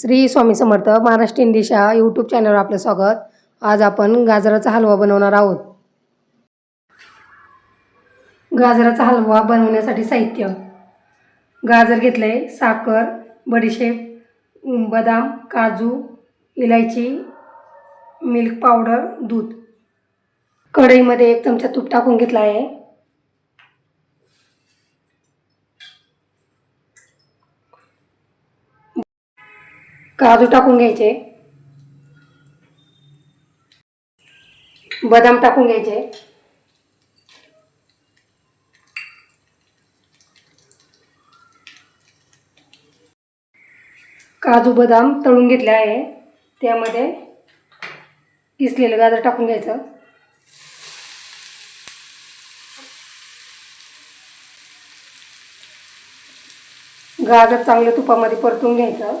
श्री स्वामी समर्थ महाराष्ट्र इंडिशा यूट्यूब चॅनलवर आपलं स्वागत. आज आपण गाजराचा हलवा बनवणार आहोत. गाजराचा हलवा बनवण्यासाठी साहित्य. गाजर घेतले साखर बडीशेप बदाम काजू इलायची मिल्क पावडर दूध. कढईमध्ये एक चमचा तूप टाकून घेतला आहे. काजू टाकून घ्यायचे. बदाम टाकून घ्यायचे. काजू बदाम तळून घेतले आहे. त्यामध्ये किसलेलं गाजर टाकून घ्यायचं. गाजर चांगलं तुपामध्ये परतून घ्यायचं.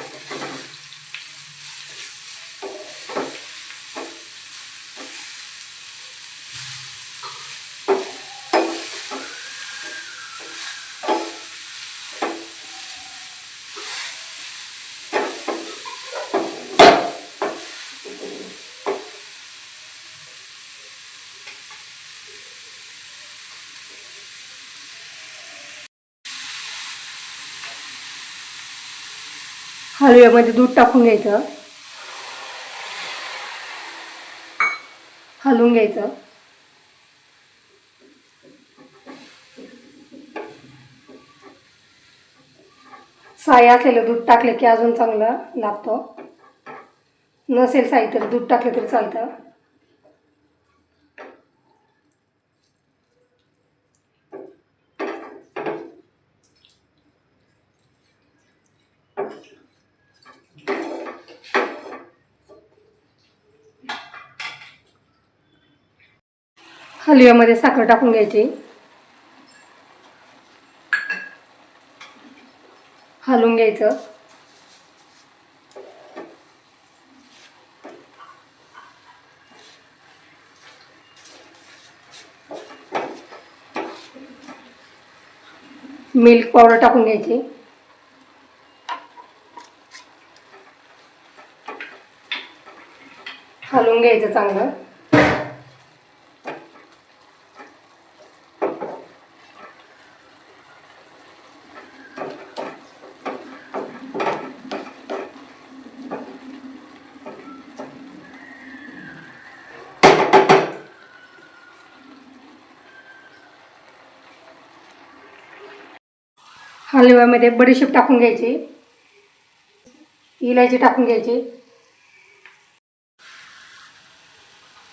हलव्यामध्ये दूध टाकून घ्यायचं. हलवून घ्यायचं. साया असलेलं दूध टाकलं की अजून चांगलं लागतं. नसेल साई तर दूध टाकलं तरी चालतं. हलव्यामध्ये साखर टाकून घ्यायची. हलवून घ्यायचं. मिल्क पावडर टाकून घ्यायची. हलवून घ्यायचं चांगलं. हलव्यामध्ये बडीशेप टाकून घ्यायची. इलायची टाकून घ्यायची.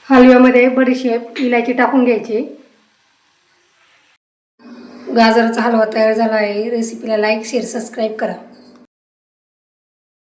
हलव्यामध्ये बडीशेप इलायची टाकून घ्यायची. गाजराचा हलवा तयार झाला आहे. रेसिपीला लाईक शेअर सबस्क्राईब करा.